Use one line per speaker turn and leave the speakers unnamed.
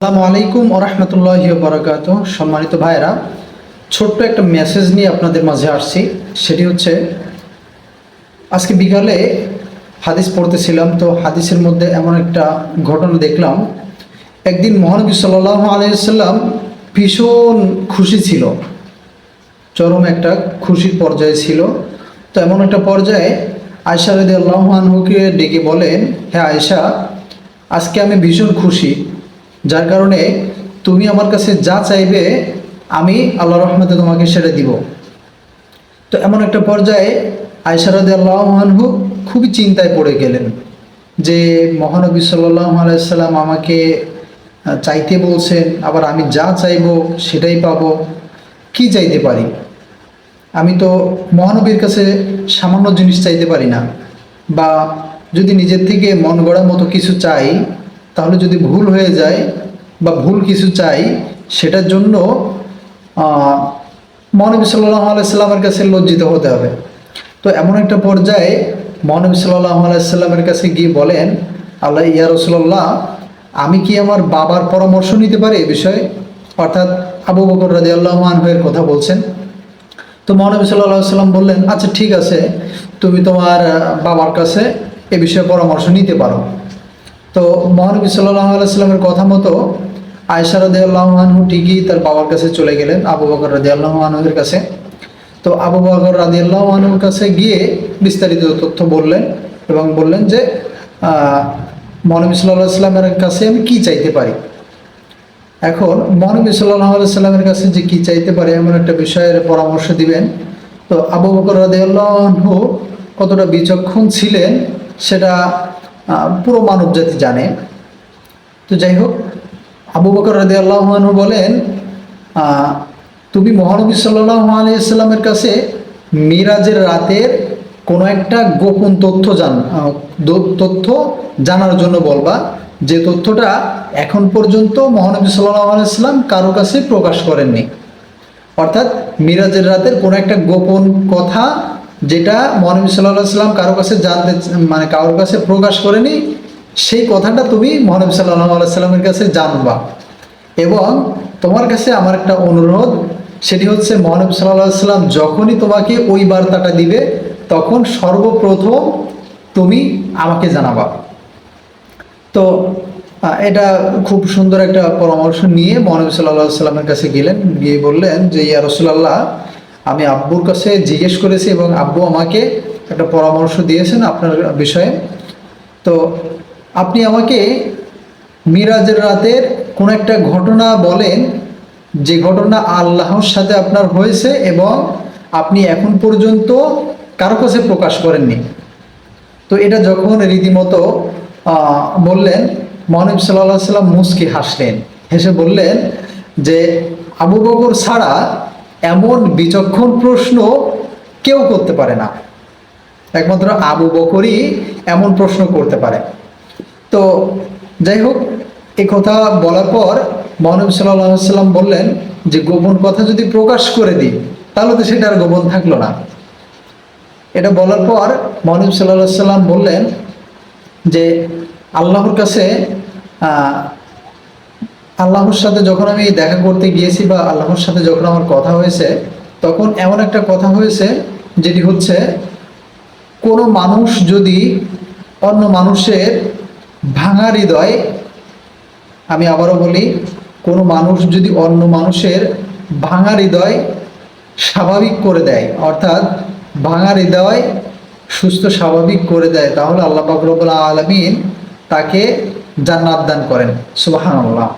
আসসালামু আলাইকুম ওরহমতুল্লাহ বরাকাত। সম্মানিত ভাইরা ছোট্ট একটা মেসেজ নিয়ে আপনাদের মাঝে আসছি। সেটি হচ্ছে, আজকে বিকালে হাদিস পড়তেছিলাম, তো হাদিসের মধ্যে এমন একটা ঘটনা দেখলাম। একদিন মহানবী সাল্লাহ আলাইসাল্লাম ভীষণ খুশি ছিল। চরম একটা খুশির পর্যায়ে ছিল। তো এমন একটা পর্যায়ে আয়সা রদি আল্লাহানহুকে ডেকে বলেন হ্যাঁ আয়সা আজকে আমি ভীষণ খুশি। যার কারণে তুমি আমার কাছে যা চাইবে, আমি আল্লাহ রহমতে তোমাকে সেটা দিব। তো এমন একটা পর্যায়ে আয়সা রদি আল্লাহানহু খুবই চিন্তায় পড়ে গেলেন যে, মহানবী আলাইসাল্লাম আমাকে চাইতে বলছেন, আবার আমি যা চাইব সেটাই পাবো, কি চাইতে পারি? আমি তো মহানবীর কাছে সামান্য জিনিস চাইতে পারি না, বা যদি নিজের থেকে মন গড়ার মতো কিছু চাই তাহলে যদি ভুল হয়ে যায় বা ভুল কিছু চাই, সেটার জন্য মহানবী সাল্লাহ আলাইসাল্লামের কাছে লজ্জিত হতে হবে। তো এমন একটা পর্যায়ে মহানবী সাল্লাহ আলাইসাল্লামের কাছে গিয়ে বলেন, আল্লাহ, ইয়া রসুল্লাহ আমি কি আমার বাবার পরামর্শ নিতে পারি এ বিষয়ে? অর্থাৎ আবু বকর রাজি আল্লাহ আনহের কথা বলছেন। তো মহানবী সাল্লাহ সাল্লাম বললেন আচ্ছা ঠিক আছে, তুমি তোমার বাবার কাছে এ বিষয়ে পরামর্শ নিতে পারো। তো মহানবী সাল্লাহ আলাইস্লামের কথা মতো আয়সা রাদে আল্লাহানহু ঠিকই তার বাবার কাছে চলে গেলেন, আবু বকর রাদে আল্লাহানহের কাছে। তো আবু বকর রাদি আল্লাহানহুর কাছে গিয়ে বিস্তারিত তথ্য বললেন এবং বললেন যে মহানবী সাল্লাহ সাল্লামের কাছে আমি কি চাইতে পারি? এখন মহানবী সাল্লাহ সাল্লামের কাছে যে কি চাইতে পারে এমন একটা বিষয়ের পরামর্শ দিবেন। তো আবু বকর রাদিয়াল্লাহু কতটা বিচক্ষণ ছিলেন সেটা পুরো মানব জাতি জানে। তো যাই হোক, আবু বকর রাদিয়াল্লাহু বলেন তুমি মহানবী সাল্লাহ আলিয়াল্লামের কাছে মিরাজের রাতের কোনো একটা গোপন তথ্য জান তথ্য জানার জন্য বলবা, যে তথ্যটা এখন পর্যন্ত মহানবী সাল্লাহ আলাইসাল্লাম কারও কাছে প্রকাশ করেননি। অর্থাৎ মিরাজের রাতের কোনো একটা গোপন কথা যেটা মহানবী সাল্লাহ সাল্লাম কারও কাছে জানতে মানে কারোর কাছে প্রকাশ করেনি, সেই কথাটা তুমি মহানবী সাল্লাহ আলাইসাল্লামের কাছে জানবা। এবং তোমার কাছে আমার একটা অনুরোধ, সেটি হচ্ছে মহানবী সাল্লাহ সাল্লাম যখনই তোমাকে ওই বার্তাটা দিবে, তখন সর্বপ্রথম তুমি আমাকে জানাবা। তো এটা খুব সুন্দর একটা পরামর্শ নিয়ে মহানবী সাল্লাহ সাল্লামের কাছে গেলেন, গিয়ে বললেন যে, ইয়া রসুলাল্লাহ আমি আব্বুর কাছে জিজ্ঞেস করেছি এবং আব্বু আমাকে একটা পরামর্শ দিয়েছেন আপনার বিষয়ে। তো আপনি আমাকে মিরাজের রাতের কোনো একটা ঘটনা বলেন, যে ঘটনা আল্লাহর সাথে আপনার হয়েছে এবং আপনি এখন পর্যন্ত কারও কাছে প্রকাশ করেননি। তো এটা যখন রীতিমতো বললেন, মহানবী সাল্লাহ সাল্লাম মুস্কি হাসলেন। হেসে বললেন যে, আবু বকর ছাড়া এমন বিচক্ষণ প্রশ্ন কেউ করতে পারে না। একমাত্র আবু বকরই এমন প্রশ্ন করতে পারে। তো যাই হোক এই কথা বলার পর মহানবী সাল্লাম বললেন যে, গোপন কথা যদি প্রকাশ করে দিই, তাহলে তো সেটা আর গোপন থাকল না। এটা বলার পর মহানবী সাল্লাহ সাল্লাম বললেন যে, আল্লাহর কাছে আল্লাহর সাথে যখন আমি দেখা করতে গিয়েছি বা আল্লাহর সাথে যখন আমার কথা হয়েছে, তখন এমন একটা কথা হয়েছে, যেটি হচ্ছে কোনো মানুষ যদি অন্য মানুষের ভাঙা হৃদয়, আমি আবারও বলি, কোনো মানুষ যদি অন্য মানুষের ভাঙা হৃদয় স্বাভাবিক করে দেয়, অর্থাৎ ভাঙা হৃদয় সুস্থ স্বাভাবিক করে দেয়, তাহলে আল্লাহ পাক আলমিন তাকে জান্নাত দান করেন। সুবাহান আল্লাহ